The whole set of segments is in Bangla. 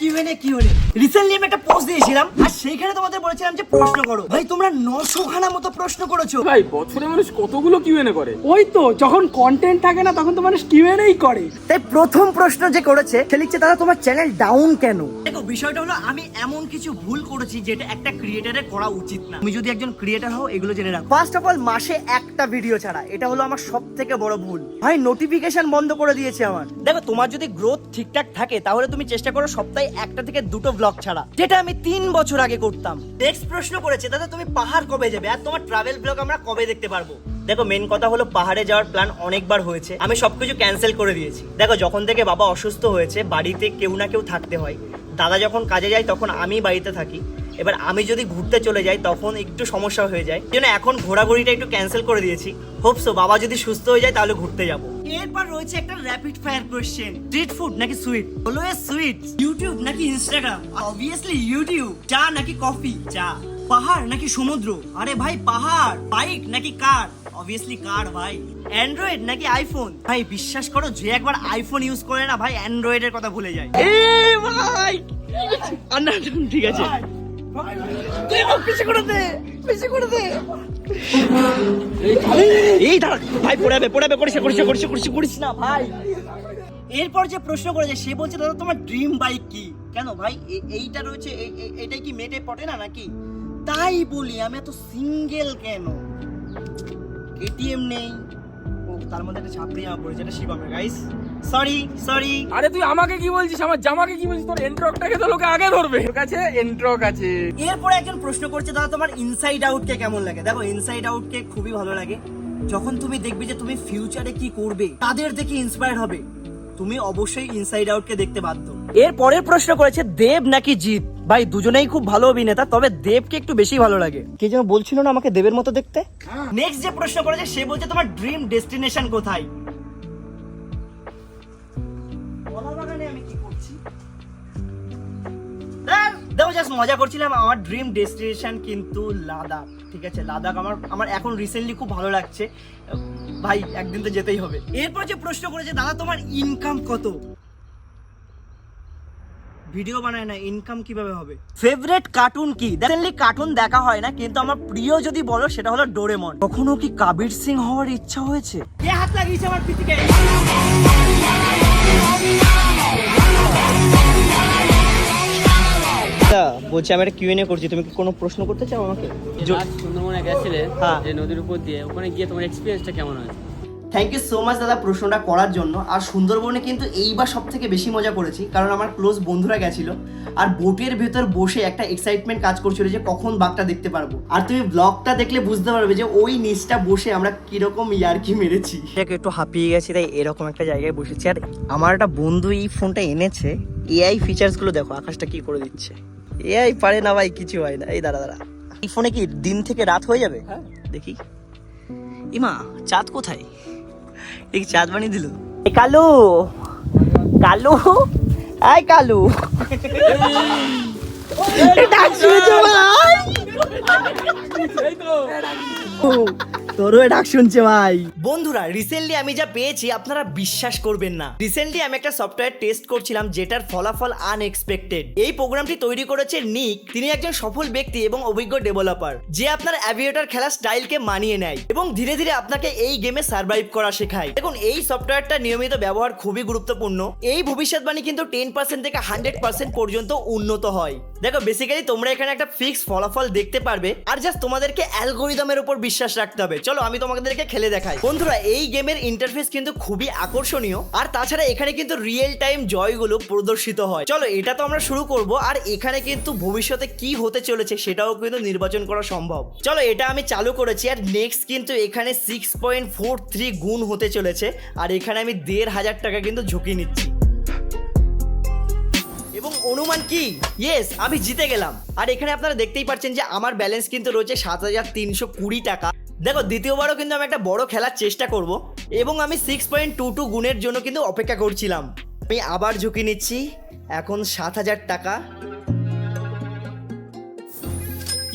কিউএনএ কিউএনএ রিসেন্টলি আমি একটা পোস্ট দিয়েছিলাম আর সেইখানে তোমাদের বলেছিলাম যে প্রশ্ন করো। ভাই তোমরা নশো খানা মতো প্রশ্ন করেছ। ভাই বছরে মানুষ কতগুলো কিউএনএ করে? ওই তো যখন কন্টেন্ট থাকে না তখন তো মানুষ কিউএনএই করে। তাই প্রথম প্রশ্ন যে করেছে সে লিখছে দাদা তোমার চ্যানেল ডাউন কেন? দেখো বিষয়টা হলো আমি এমন কিছু ভুল করেছি যেটা একটা ক্রিয়েটারের করা উচিত না। তুমি যদি একজন ক্রিয়েটার হও এগুলো জেনে রাখো। ফার্স্ট অফ অল মাসে একটা ভিডিও ছাড়া এটা হলো আমার সব থেকে বড় ভুল। ভাই নোটিফিকেশন বন্ধ করে দিয়েছে আমার। দেখো তোমার যদি গ্রোথ ঠিকঠাক থাকে তাহলে তুমি চেষ্টা করো সপ্তাহে একটা থেকে দুটো ব্লগ ছাড়া, যেটা আমি তিন বছর আগে করতাম। নেক্সট প্রশ্ন করেছে, দাদা তুমি পাহাড় কবে যাবে আর তোমার ট্রাভেল ব্লগ আমরা কবে দেখতে পারব? দেখো মেন কথা হলো পাহাড়ে যাওয়ার প্ল্যান অনেকবার হয়েছে, আমি সবকিছু ক্যান্সেল করে দিয়েছি। দেখো, যখন থেকে বাবা অসুস্থ হয়েছে, বাড়িতে কেউ না কেউ থাকতে হয়। দাদা যখন কাজে যায়, তখন আমি বাড়িতে থাকি। এবার আমি যদি ঘুরতে চলে যাই তখন একটু সমস্যা হয়ে যায়। জন্য এখন ঘোরাঘুরিটা একটু ক্যান্সেল করে দিয়েছি। হোপসো বাবা যদি সুস্থ হয়ে যায় তাহলে ঘুরতে যাব। এরপর রয়েছে একটা rapid fire question street food নাকি সুইট অলওয়েজ সুইট ইউটিউব নাকি ইনস্টাগ্রাম অবভিয়াসলি ইউটিউব চা নাকি কফি চা। পাহাড় নাকি সমুদ্র? আরে ভাই পাহাড়। বাইক নাকি কার অবভিয়াসলি কার ভাই। অ্যান্ড্রয়েড নাকি আইফোন ভাই বিশ্বাস করো যে একবার আইফোন ইউজ করে না ভাই অ্যান্ড্রয়েডের কথা ভুলে যায়। এ ভাই! ঠিক আছে। এই দাঁড়া ভাই পড়াবে পড়াবে করিস করিস করিস করিস না, করিস না ভাই। এরপর যে প্রশ্ন করেছে সে বলছে দাদা তোমার ড্রিম বাইক কি? কেন ভাই? এইটা রয়েছে এটাই কি মেটে পটে না নাকি? তাই বলি আমি এত সিঙ্গেল কেন? এটিএম নেই। ও তার মধ্যে একটা ছাপড়ি জামা পড়েছে এটা শিবামের গাইস সরি সরি আরে তুই আমাকে কি বলছিস? আমার জামাকে কি বলছিস? তোর এন্ট্রকটাকে তো লোকে আগে ধরবে। তোর কাছে এন্ট্রক আছে। এরপরে একজন প্রশ্ন করছে দাদা তোমার ইনসাইড আউট কে কেমন লাগে? দেখো ইনসাইড আউট কে খুবই ভালো লাগে। যখন তুমি দেখবে যে তুমি ফিউচারে কি করবে তাদের দেখে ইন্সপায়ার হবে। তুমি অবশ্যই ইনসাইড আউট কে দেখতে বাধ্য। এর পরের প্রশ্ন করেছে দেব নাকি জিৎ? ভাই দুজনেই খুব ভালো অভিনেতা তবে দেবকে একটু বেশি ভালো লাগে। কে যেন বলছিল না আমাকে দেবের মতো দেখতে? নেক্সট যে প্রশ্ন করেছে সে বলছে তোমার ড্রিম ডেস্টিনেশন কোথায়? দেখো জাস্ট মজা করছিলাম, আমার ড্রিম ডেস্টিনেশন কিন্তু লাদাখ, ঠিক আছে? লাদাখ আমার আমার এখন রিসেন্টলি খুব ভালো লাগছে। ভাই, একদিন তো যেতেই হবে। এরপর যে প্রশ্ন করেছে, দাদা, তোমার ইনকাম কত? ভিডিও বানায় না ইনকাম কীভাবে হবে? ফেভারিট কার্টুন কি? রিসেন্টলি কার্টুন দেখা হয় না, কিন্তু আমার প্রিয় যদি বলো, সেটা হলো ডোরেমন কখনো কি কাবির সিং হওয়ার ইচ্ছা হয়েছে? কে হাত লাগিয়েছে আমার পিঠিকে বলছি আমি একটা কিউ কিউএনএ করছি তুমি কি কোনো প্রশ্ন করতে চাও আমাকে? সুন্দরবনে গেছিলে হ্যাঁ। যে নদীর উপর দিয়ে ওখানে গিয়ে তোমার এক্সপিরিয়েন্সটা কেমন হয় থ্যাংক ইউ সো মাচ দাদা প্রশ্নটা করার জন্য। আর সুন্দরবনে কিন্তু এইবার সব থেকে বেশি মজা করেছি কারণ আমার ক্লোজ বন্ধুরা গেছিল। আর বোটের ভেতর বসে একটা এক্সাইটমেন্ট কাজ করছিল যে কখন বাঘটা দেখতে পারব। আর তুমি ব্লগটা দেখলে বুঝতে পারবে যে ওই নিচটা বসে আমরা কীরকম ইয়ারকি মেরেছি। একটু হাঁপিয়ে গেছি তাই এরকম একটা জায়গায় বসেছি। আর আমার একটা বন্ধু এই ফোনটা এনেছে এআই ফিচার্সগুলো দেখো আকাশটা কি করে দিচ্ছে। এআই পারে না ভাই কিছু হয় না। এই দাঁড়া দাঁড়া। এই ফোনে কি দিন থেকে রাত হয়ে যাবে? হ্যাঁ। দেখি। ইমা চাঁদ কোথায়? এই চাঁদ বানিয়ে দিল? কালু। কালু। আয় কালু। ডাক শুনছো ভাই? তোরও ডাক শুনছে ভাই। বন্ধুরা রিসেন্টলি আমি যা পেয়েছি, আপনারা বিশ্বাস করবেন না। রিসেন্টলি আমি একটা সফটওয়্যার টেস্ট করছিলাম, যেটার ফলাফল আনএক্সপেক্টেড এই প্রোগ্রামটি তৈরি করেছে নিক তিনি একজন সফল ব্যক্তি এবং অভিজ্ঞ ডেভেলপার যে আপনার অ্যাভিয়েটর খেলার স্টাইলকে মানিয়ে নেয় এবং ধীরে ধীরে আপনাকে এই গেমে সার্ভাইভ করা শেখায়। দেখুন, এই সফটওয়্যারটা নিয়মিত ব্যবহার খুবই গুরুত্বপূর্ণ। এই ভবিষ্যৎবাণী কিন্তু টেন পার্সেন্ট থেকে হান্ড্রেড পার্সেন্ট পর্যন্ত উন্নত হয়। দেখো বেসিক্যালি তোমরা এখানে একটা ফিক্স ফলাফল দেখতে পারবে আর জাস্ট তোমাদেরকে অ্যালগোরিদমের উপর বিশ্বাস রাখতে হবে। চলো, আমি তোমাদেরকে খেলে দেখাই। বন্ধুরা, এই গেমের ইন্টারফেস কিন্তু খুবই আকর্ষণীয় আর তাছাড়া এখানে কিন্তু রিয়েল টাইম জয়গুলো প্রদর্শিত হয়। চলো, এটা তো আমরা শুরু করব আর এখানে কিন্তু ভবিষ্যতে কি হতে চলেছে সেটাও কিন্তু নির্বাচন করা সম্ভব। চলো, এটা আমি চালু করেছি আর নেক্সট কিন্তু এখানে সিক্স পয়েন্ট ফোর থ্রি গুণ হতে চলেছে আর এখানে আমি দেড় হাজার টাকা কিন্তু ঝুঁকি নিচ্ছি। এবং অনুমান কি? ইয়েস আমি জিতে গেলাম। আর এখানে আপনারা দেখতেই পাচ্ছেন যে আমার ব্যালেন্স কিন্তু রয়েছে সাত হাজার তিনশো কুড়ি টাকা। দেখো, দ্বিতীয়বারও কিন্তু আমি একটা বড় খেলার চেষ্টা করব এবং আমি সিক্স পয়েন্ট টু টু গুণের জন্য কিন্তু অপেক্ষা করছিলাম। আমি আবার ঝুঁকি নিচ্ছি। এখন সাত হাজার টাকা।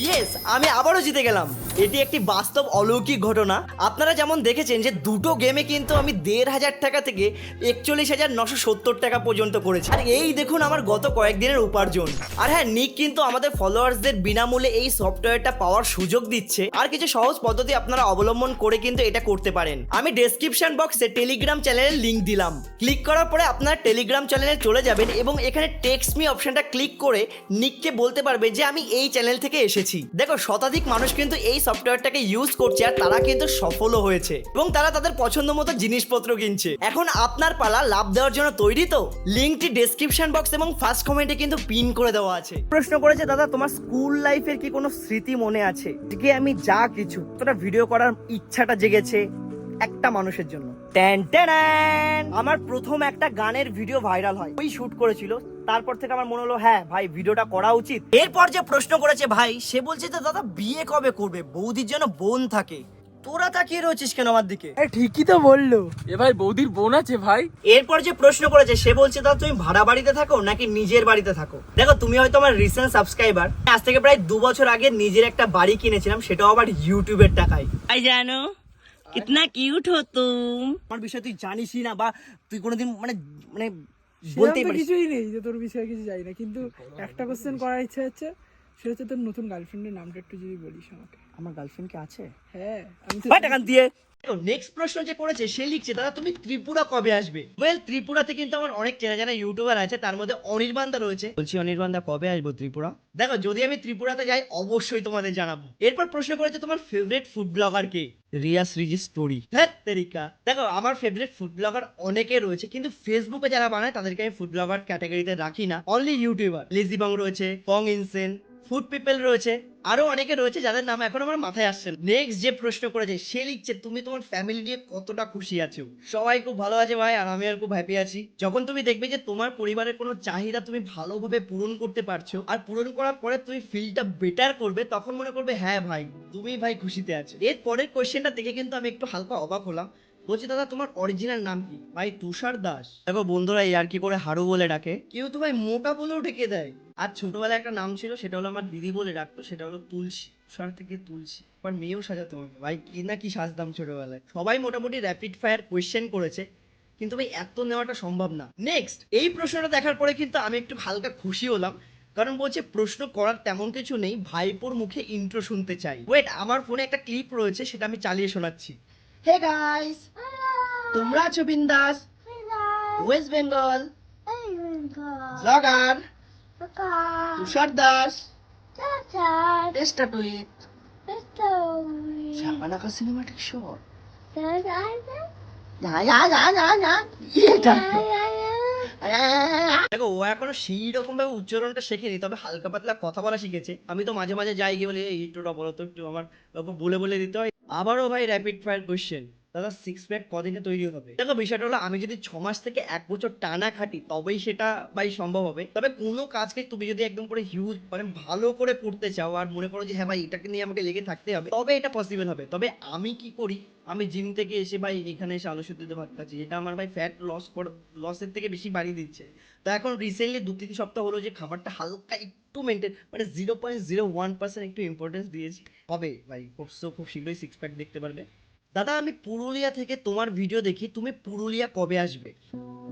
ইয়েস আমি আবারও জিতে গেলাম। এটি একটি বাস্তব অলৌকিক ঘটনা। আপনারা যেমন দেখেছেন যে দুটো গেমে কিন্তু আমি দেড় হাজার টাকা থেকে একচল্লিশ হাজার নশো সত্তর টাকা পর্যন্ত করেছি। আর এই দেখুন আমার গত কয়েকদিনের উপার্জন। আর হ্যাঁ নিক কিন্তু আমাদের ফলোয়ার্সদের বিনামূল্যে এই সফটওয়্যারটা পাওয়ার সুযোগ দিচ্ছে। আর কিছু সহজ পদ্ধতি আপনারা অবলম্বন করে কিন্তু এটা করতে পারেন। আমি ডেসক্রিপশন বক্সে টেলিগ্রাম চ্যানেলের লিংক দিলাম। ক্লিক করার পরে আপনারা টেলিগ্রাম চ্যানেলে চলে যাবেন এবং এখানে টেক্সট মি অপশনটা ক্লিক করে নিককে বলতে পারবে যে আমি এই চ্যানেল থেকে এসেছি। দেখো, শতাধিক মানুষ কিন্তু এই সফটওয়্যারটাকে ইউজ করছে আর তারা কিন্তু সফলও হয়েছে। এবং তারা তাদের পছন্দ মতো জিনিসপত্র কিনছে। এখন আপনার পালা লাভ দেওয়ার জন্য তৈরি তো? লিঙ্কটি ডেসক্রিপশন বক্স এবং ফার্স্ট কমেন্টে কিন্তু পিন করে দেওয়া আছে। প্রশ্ন করেছে, দাদা, তোমার স্কুল লাইফের কি কোনো স্মৃতি মনে আছে? যে আমি যা কিছু তোরা ভিডিও করার ইচ্ছাটা জেগেছে একটা মানুষের জন্য। আমার প্রথম একটা গানের ভিডিও ভাইরাল হয়। ওই শুট করেছিল তারপর থেকে আমার মনে হলো হ্যাঁ ভাই ভিডিওটা করা উচিত। এরপর যে প্রশ্ন করেছে ভাই সে বলছে যে দাদা বিয়ে কবে করবে? বৌদির যেন বোন থাকে। তোরা তাকিয়ে রয়েছিস কেন আমার দিকে? ঠিকই তো বলল। এ ভাই বৌদির বোন আছে ভাই। এরপর যে প্রশ্ন করেছে সে বলছে দাদা তুমি ভাড়া বাড়িতে থাকো নাকি নিজের বাড়িতে থাকো? দেখো তুমি হয়তো আমার রিসেন্ট সাবস্ক্রাইবার আজ থেকে প্রায় দু বছর আগে নিজের একটা বাড়ি কিনেছিলাম সেটাও আবার ইউটিউবের টাকায়। আই জানো কিতনা কিউট হো তুম আমার বিষয় তুই জানিসই না বা তুই কোনোদিন মানে মানে বলতেই পারি পারিস। কিছুই নেই যে তোর বিষয়ে কিছু জানি না কিন্তু একটা কোশ্চেন করার ইচ্ছা হচ্ছে সেটা হচ্ছে তোর নতুন গার্লফ্রেন্ডের নামটা একটু যদি বলিস আমাকে। আমার গার্লফ্রেন্ড কি আছে? হ্যাঁ আমি তো দিয়ে? নেক্সট প্রশ্ন যে করেছে সে লিখছে দাদা তুমি ত্রিপুরা কবে আসবে? ওয়েল ত্রিপুরাতে কিন্তু আমার অনেক চেনা জানা ইউটিউবার আছে তার মধ্যে অনির্বাণদা রয়েছে। বলছি অনির্বাণদা কবে আসব ত্রিপুরা? দেখো যদি আমি ত্রিপুরাতে যাই অবশ্যই তোমাদের জানাব। এরপর প্রশ্ন করেছে তোমার ফেভারিট ফুড ব্লগার কে? রিয়া শ্রীজি স্টোরি। হ্যাঁ তেরিকা। দেখো আমার ফেভারিট ফুড ব্লগার অনেকে রয়েছে কিন্তু ফেসবুকে যারা বানায় তাদেরকে আমি ফুড ব্লগার ক্যাটাগরিতে রাখি না। অনলি ইউটিউবার লিজিবং রয়েছে পং ইনসেন ফুড পিপল রয়েছে, আরও অনেকে রয়েছে যাদের নাম এখন আমার মাথায় আসছে নেক্সট যে প্রশ্ন করেছে, সে লিখছে, তুমি তোমার ফ্যামিলি নিয়ে কতটা খুশি আছো? সবাই খুব ভালো আছে ভাই, আর আমি আর খুব হ্যাপি আছি। যখন তুমি দেখবে যে তোমার পরিবারের কোনো চাহিদা তুমি ভালোভাবে পূরণ করতে পারছ, আর পূরণ করার পরে তুমি ফিলটা বেটার করবে, তখন মনে করবে হ্যাঁ ভাই, তুমি ভাই খুশিতে আছো। এর পরের কোয়েশ্চেনটা দেখে কিন্তু আমি একটু হালকা অবাক হলাম। বলছি দাদা তোমার অরিজিনাল নাম কি? ভাই তুষার দাস। দেখো বন্ধুরা আর কি করে হারু বলে ডাকে। কেউ তো ভাই মোটা বলেও ডেকে দেয়। আর ছোটবেলায় একটা নাম ছিল সেটা হলো আমার দিদি বলে ডাকতো সেটা হলো তুলসী। তুষার থেকে তুলসী। আমার মেয়েও সাজাতে হবে ভাই কি না কি সাজতাম ছোটবেলায়। সবাই মোটামুটি র্যাপিড ফায়ার কোয়েশ্চেন করেছে কিন্তু ভাই এত নেওয়াটা সম্ভব না। নেক্সট এই প্রশ্নটা দেখার পরে কিন্তু আমি একটু হালকা খুশি হলাম কারণ বলছে প্রশ্ন করার তেমন কিছু নেই ভাইপোর মুখে ইন্ট্রো শুনতে চাই। ওয়েট আমার ফোনে একটা ক্লিপ রয়েছে সেটা আমি চালিয়ে শোনাচ্ছি। হে গাইস তোমরা আছো বিন্দাস। West Bengal blogger Tushar Das. টেস্টা টুইট শাবানাকা সিনেমাটিক শট দেখো, ও এখনও সেই রকম ভাবে উচ্চারণটা শেখেনি, তবে হালকা পাতলা কথা বলা শিখেছে। আমি তো মাঝে মাঝে যাই গিয়ে বলি, এই একটুটা বলো তো, একটু আমার ওকে বলে বলে দিতে হয়। আবারও ভাই র্যাপিড ফায়ার কোয়েশ্চেন দাদা সিক্স প্যাক কদিনে তৈরি হবে? দেখো, বিষয়টা হলো, আমি যদি ছ মাস থেকে এক বছর টানা খাটি, তবেই সেটা ভাই সম্ভব হবে। তবে কোনো কাজকে তুমি যদি একদম করে হিউজ মানে ভালো করে করতে চাও, আর মনে করো যে হ্যাঁ ভাই, এটাকে নিয়ে আমাকে লেগে থাকতে হবে, তবে এটা পসিবল হবে। তবে আমি কি করি, আমি জিম থেকে এসে ভাই, এখানে এসে আলু সিদ্ধ ভাত এটা আমার ভাই ফ্যাট লস লসের থেকে বেশি বাড়িয়ে দিচ্ছে। তো এখন রিসেন্টলি দু তিন সপ্তাহ হলো যে, খাবারটা হালকা একটু মেনটেন মানে zero point zero one percent একটু ইম্পর্টেন্স দিয়েছি। হবে, ভাই, খুব খুব শীঘ্রই সিক্স প্যাক দেখতে পারবে। দাদা, আমি পুরুলিয়া থেকে তোমার ভিডিও দেখি, তুমি পুরুলিয়া কবে আসবে?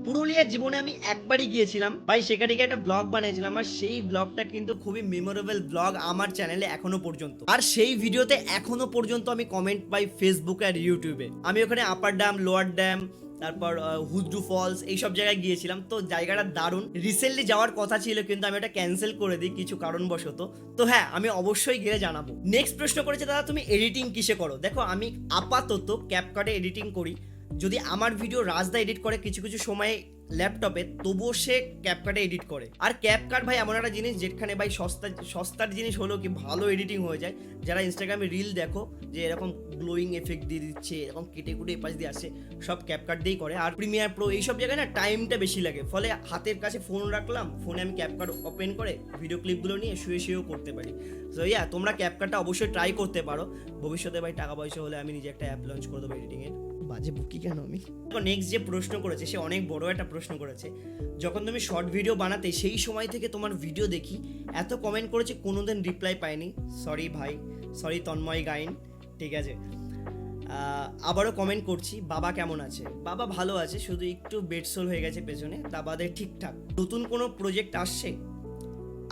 পুরুলিয়া জীবনে আমি একবারই গিয়েছিলাম। ভাই, সেখানে গিয়ে একটা ব্লগ বানিয়েছিলাম আর সেই ব্লগটা কিন্তু খুবই মেমোরেবল ব্লগ আমার চ্যানেলে এখনও পর্যন্ত। আর সেই ভিডিওতে এখনও পর্যন্ত আমি কমেন্ট পাই ফেসবুক আর ইউটিউবে আমি ওখানে আপার ড্যাম লোয়ার ড্যাম তারপর হুদ্রু ফলস, এইসব জায়গায় গিয়েছিলাম। তো জায়গাটা দারুণ। রিসেন্টলি যাওয়ার কথা ছিল, কিন্তু আমি এটা ক্যান্সেল করে দিই কিছু কারণবশত। তো হ্যাঁ আমি অবশ্যই গেলে জানাব। নেক্সট প্রশ্ন করেছে, দাদা, তুমি এডিটিং কিসে করো? দেখো, আমি আপাতত ক্যাপকাটে এডিটিং করি। যদি আমার ভিডিও রাজদা এডিট করে, কিছু কিছু সময় ল্যাপটপে তবুও সে ক্যাপকাটে এডিট করে। আর ক্যাপকাট ভাই এমন একটা জিনিস যেখানে ভাই সস্তা সস্তার জিনিস হলো কি ভালো এডিটিং হয়ে যায়। যারা ইনস্টাগ্রামে রিল দেখো যে এরকম গ্লোয়িং এফেক্ট দিয়ে দিচ্ছে এরকম কেটে কুটে এপাশ দিয়ে আসে সব ক্যাপকাট দিয়েই করে। আর প্রিমিয়ার প্রো এইসব জায়গায় না টাইমটা বেশি লাগে। ফলে হাতের কাছে ফোন রাখলাম ফোনে আমি ক্যাপকাট ওপেন করে ভিডিও ক্লিপগুলো নিয়ে শুয়ে শুয়েও করতে পারি। সো ইয়া তোমরা ক্যাপকাটটা অবশ্যই ট্রাই করতে পারো। ভবিষ্যতে ভাই টাকা পয়সা হলে আমি নিজে একটা অ্যাপ লঞ্চ করে দেবো এডিটিংয়ের বাজে বুকি কেন আমি? নেক্সট যে প্রশ্ন করেছে সে অনেক বড় একটা প্রশ্ন করেছে। যখন তুমি শর্ট ভিডিও বানাতে সেই সময় থেকে তোমার ভিডিও দেখি, এত কমেন্ট করেছে, কোনোদিন রিপ্লাই পাইনি। সরি ভাই সরি তন্ময় গাইন, ঠিক আছে। আবারও কমেন্ট করছি, বাবা কেমন আছে? বাবা ভালো আছে, শুধু একটু বেডসোল হয়ে গেছে পেছনে, তা বাদে ঠিকঠাক। নতুন কোনো প্রজেক্ট আসছে?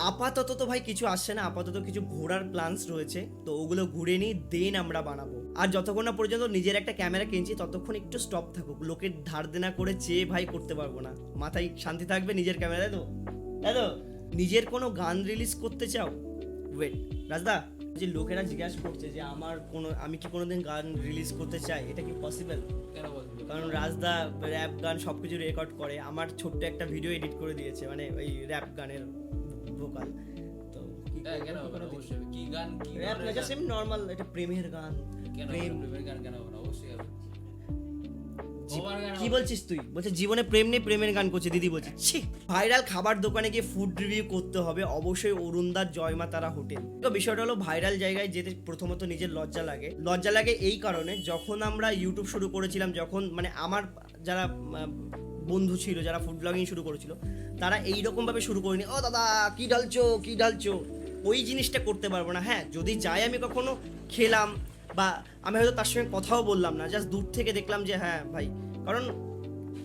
আপাতত তো ভাই কিছু আসছে না আপাতত কিছু ঘোরার প্ল্যানস রয়েছে তো ওগুলো ঘুরে নিই দেন আমরা বানাবো। আর যতক্ষণ না পর্যন্ত নিজের একটা ক্যামেরা কিনছি ততক্ষণ একটু স্টপ থাকুক লোকের ধার দেনা করে চেয়ে ভাই করতে পারব না। মাথায় শান্তি থাকবে নিজের ক্যামেরা তো? তাই তো? নিজের কোনো গান রিলিজ করতে চাও? ওয়েট রাজদা যে লোকেরা জিজ্ঞাসা করছে যে আমার কোনো আমি কি কোনোদিন গান রিলিজ করতে চাই এটা কি পসিবল কারণ রাজদা র্যাপ গান সব কিছু রেকর্ড করে আমার ছোট্ট একটা ভিডিও এডিট করে দিয়েছে মানে ওই র্যাপ গানের। ভোকাল তো হ্যাঁ, কেন হবে না? অবশ্যই কি গান কি র্যাপ ধরনের জাস্ট গান? নর্মাল এটা প্রেমের গান কেন প্রেম হবে না? প্রেমের গান কেন হবে না? অবশ্যই হবে। কি বলছিস তুই বলছে জীবনে প্রেম নেই প্রেমের গান করছে দিদি বলছে ছি ভাইরাল খাবার দোকানে গিয়ে ফুড রিভিউ করতে হবে অবশ্যই অরুণদার জয়মা তারা হোটেল তো বিষয়টা হলো ভাইরাল জায়গায় যেতে প্রথমত নিজের লজ্জা লাগে লজ্জা লাগে এই কারণে যখন আমরা ইউটিউব শুরু করেছিলাম যখন মানে আমার যারা বন্ধু ছিল যারা ফুড ব্লগিং শুরু করেছিল, তারা এই রকম ভাবে শুরু করেনি, ও দাদা, কি ঢালছো কি ঢালছো? ওই জিনিসটা করতে পারব না। হ্যাঁ যদি যাই আমি কখনো খেলাম বা আমি হয়তো তার সঙ্গে কথাও বললাম না জাস্ট দূর থেকে দেখলাম যে হ্যাঁ ভাই। কারণ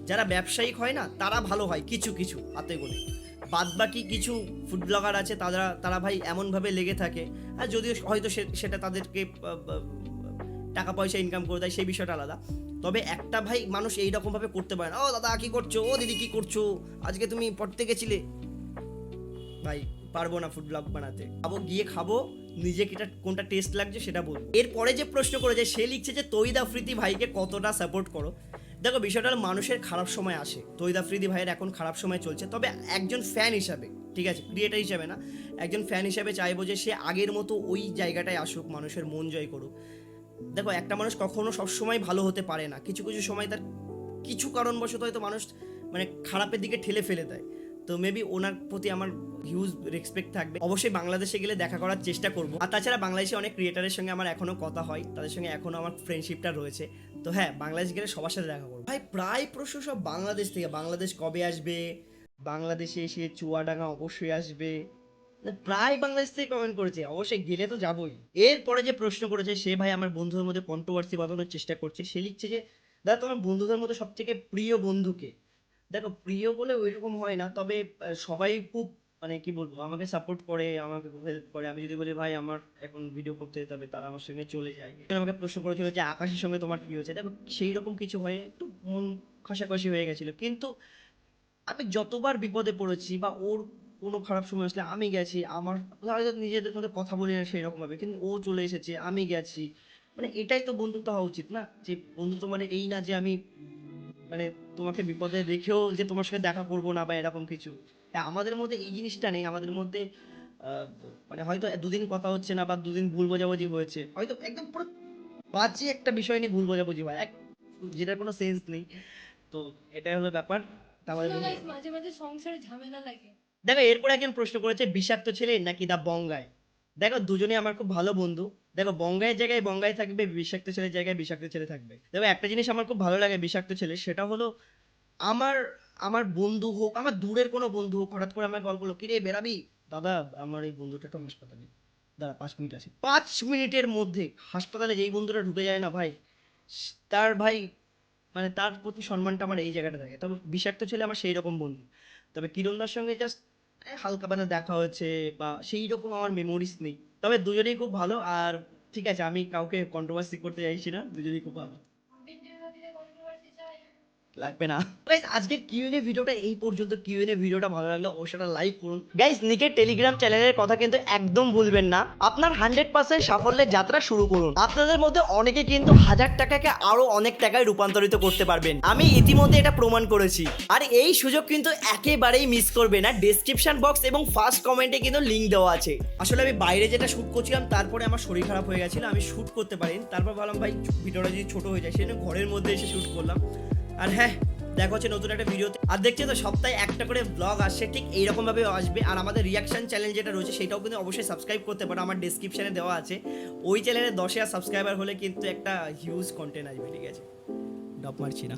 যারা ব্যবসায়িক হয় না, তারা ভালো হয় কিছু কিছু, হাতে গোলে বাদ বাকি কিছু ফুড ব্লগার আছে, তারা তারা ভাই এমনভাবে লেগে থাকে, আর যদিও হয়তো সেটা তাদেরকে টাকা পয়সা ইনকাম করে দেয়, সেই বিষয়টা আলাদা। তবে একটা ভাই মানুষ এইরকমভাবে করতে পারে না, ও দাদা, কি করছ? ও দিদি, কি করছ? আজকে তুমি পড়তে গেছিলে? ভাই, পারব না ফুড ব্লগ বানাতে। খাব, গিয়ে খাব নিজে কিটা কোনটা টেস্ট লাগছে সেটা বল। এরপরে যে প্রশ্ন করেছে সে লিখছে যে, তৈদ আফ্রিদি ভাইকে কতটা সাপোর্ট করো? দেখো, বিষয়টা মানুষের খারাপ সময় আসে। তৈদ আফ্রিদি ভাইয়ের এখন খারাপ সময় চলছে। তবে একজন ফ্যান হিসাবে, ঠিক আছে ক্রিয়েটার হিসাবে না, একজন ফ্যান হিসাবে চাইব যে, সে আগের মতো ওই জায়গাটায় আসুক, মানুষের মন জয় করুক। দেখো, একটা মানুষ কখনো সবসময় ভালো হতে পারে না। কিছু কিছু সময় তার কিছু কারণবশত হয়তো মানুষ মানে খারাপের দিকে ঠেলে ফেলে দেয়। তো মেবি ওনার প্রতি আমার হিউজ রেসপেক্ট থাকবে। অবশ্যই বাংলাদেশে গেলে দেখা করার চেষ্টা করব। আর তাছাড়া বাংলাদেশে অনেক ক্রিয়েটারের সঙ্গে আমার এখনও কথা হয়। তাদের সঙ্গে এখনও আমার ফ্রেন্ডশিপটা রয়েছে। তো হ্যাঁ বাংলাদেশ গেলে সবার সাথে দেখা করব। ভাই, প্রায় প্রশ্ন সব বাংলাদেশ থেকে। বাংলাদেশ কবে আসবে? বাংলাদেশে এসে চুয়াডাঙ্গা অবশ্যই আসবে। প্রায় বাংলাদেশ থেকে কমেন্ট করেছে, অবশ্যই গেলে তো যাবোই। এরপরে যে প্রশ্ন করেছে, সে ভাই আমার বন্ধুদের মধ্যে কন্ট্রোভার্সি বাঁধানোর চেষ্টা করছে, সে লিখছে যে দাদা তোমার বন্ধুদের মধ্যে সব থেকে প্রিয় বন্ধুকে দেখো, প্রিয় বলে ওইরকম হয় না, তবে সবাই খুব মানে কি বলব, আমাকে সাপোর্ট করে, আমাকে হেল্প করে। আমি যদি বলি, ভাই, আমার এখন ভিডিও করতে যেতে হবে তারা আমার সঙ্গে চলে যায়। আমাকে প্রশ্ন করেছিল যে, আকাশের সঙ্গে তোমার কি হয়েছে? দেখো সেই রকম কিছু হয়ে, একটু মন খসাখসি হয়ে গেছিল। কিন্তু, আমি যতবার বিপদে পড়েছি বা ওর কোনো খারাপ সময় আসলে আমি গেছি আমার হয়তো নিজেদের মধ্যে কথা বলি না সেই রকম ভাবে কিন্তু ও চলে এসেছে আমি গেছি। মানে এটাই তো বন্ধুত্ব হওয়া উচিত না? যে বন্ধুত্ব মানে এই না যে আমি মানে তোমাকে বিপদে রেখেও যে তোমার সঙ্গে দেখা করব না বা এরকম কিছু। হ্যাঁ, আমাদের মধ্যে এই জিনিসটা নেই আমাদের মধ্যে মানে হয়তো দুদিন কথা হচ্ছে না বা দুদিন ভুল বোঝাবুঝি হয়েছে। হয়তো একদম পুরো বাজে একটা বিষয় নিয়ে ভুল বোঝাবুঝি হয় এক যেটার কোনো সেন্স নেই। তো এটাই হলো ব্যাপার। তারপরে মাঝে মাঝে সংসারে ঝামেলা লাগে। দেখো, এরপরে একজন প্রশ্ন করেছে, বিষাক্ত ছেলে নাকি দা বঙ্গায় দেখো দুজনে আমার খুব ভালো বন্ধু। দেখো বঙ্গায়ের জায়গায় বঙ্গায় থাকবে, বিষাক্ত ছেলের জায়গায় বিষাক্ত ছেলে থাকবে। দেখো, একটা জিনিস আমার খুব ভালো লাগে বিষাক্ত ছেলে, সেটা হলো আমার আমার বন্ধু হোক, আমার দূরের কোনো বন্ধু হোক, হঠাৎ করে আমার গল্প হলো কিরে, বেরাবি? দাদা, আমার এই বন্ধুটা একটু হাসপাতালে। দাদা পাঁচ মিনিট আছে। পাঁচ মিনিটের মধ্যে হাসপাতালে যেই বন্ধুটা ঢুকে যায় না ভাই, তার ভাই মানে তার প্রতি সম্মানটা আমার এই জায়গাটা থাকে। তবে বিষাক্ত ছেলে আমার সেই রকম বন্ধু। তবে কিরণদার সঙ্গে জাস্ট হালকা বানা দেখা হয়েছে বা সেই রকম আমার মেমোরিজ নেই। তবে দুজনেই খুব ভালো আর ঠিক আছে, আমি কাউকে কন্ট্রোভার্সি করতে চাইছি না, দুজনেই খুব ভালো। লাগবে না। গাইস আজকের কিউএনএ ভিডিওটা এই পর্যন্ত। কিউএনএ ভিডিওটা ভালো লাগলে অবশ্যই লাইক করুন। গাইস নিকের টেলিগ্রাম চ্যানেলের কথা কিন্তু একদম ভুলবেন না। আপনার হান্ড্রেড পার্সেন্ট সাফল্যের যাত্রা শুরু করুন। আপনাদের মধ্যে অনেকে কিন্তু হাজার টাকাকে আরও অনেক টাকায় রূপান্তরিত করতে পারবেন। আমি ইতিমধ্যে এটা প্রমাণ করেছি। আর এই সুযোগ কিন্তু একেবারেই মিস করবে না। ডেসক্রিপশন বক্স এবং ফার্স্ট কমেন্টে কিন্তু লিঙ্ক দেওয়া আছে। আসলে আমি বাইরে যেটা শুট করছিলাম, তারপরে আমার শরীর খারাপ হয়ে গেছিল। আমি শুট করতে পারিনি। তারপর ভাবলাম, ভাই, ভিডিওটা যদি ছোট হয়ে যায়, সেজন্য ঘরের মধ্যে এসে শুট করলাম। আর হ্যাঁ দেখো হচ্ছে নতুন একটা ভিডিওতে। আর দেখছি তো, সপ্তাহে একটা করে ব্লগ আসছে, ঠিক এইরকমভাবে আসবে। আর আমাদের রিয়াকশন চ্যানেল যেটা রয়েছে, সেটাও কিন্তু অবশ্যই সাবস্ক্রাইব করতে পারো, আমার ডিসক্রিপশানে দেওয়া আছে। ওই চ্যানেলে দশ হাজার সাবস্ক্রাইবার হলে কিন্তু একটা হিউজ কন্টেন্ট আসবে, ঠিক আছে? ডপ মারছি না।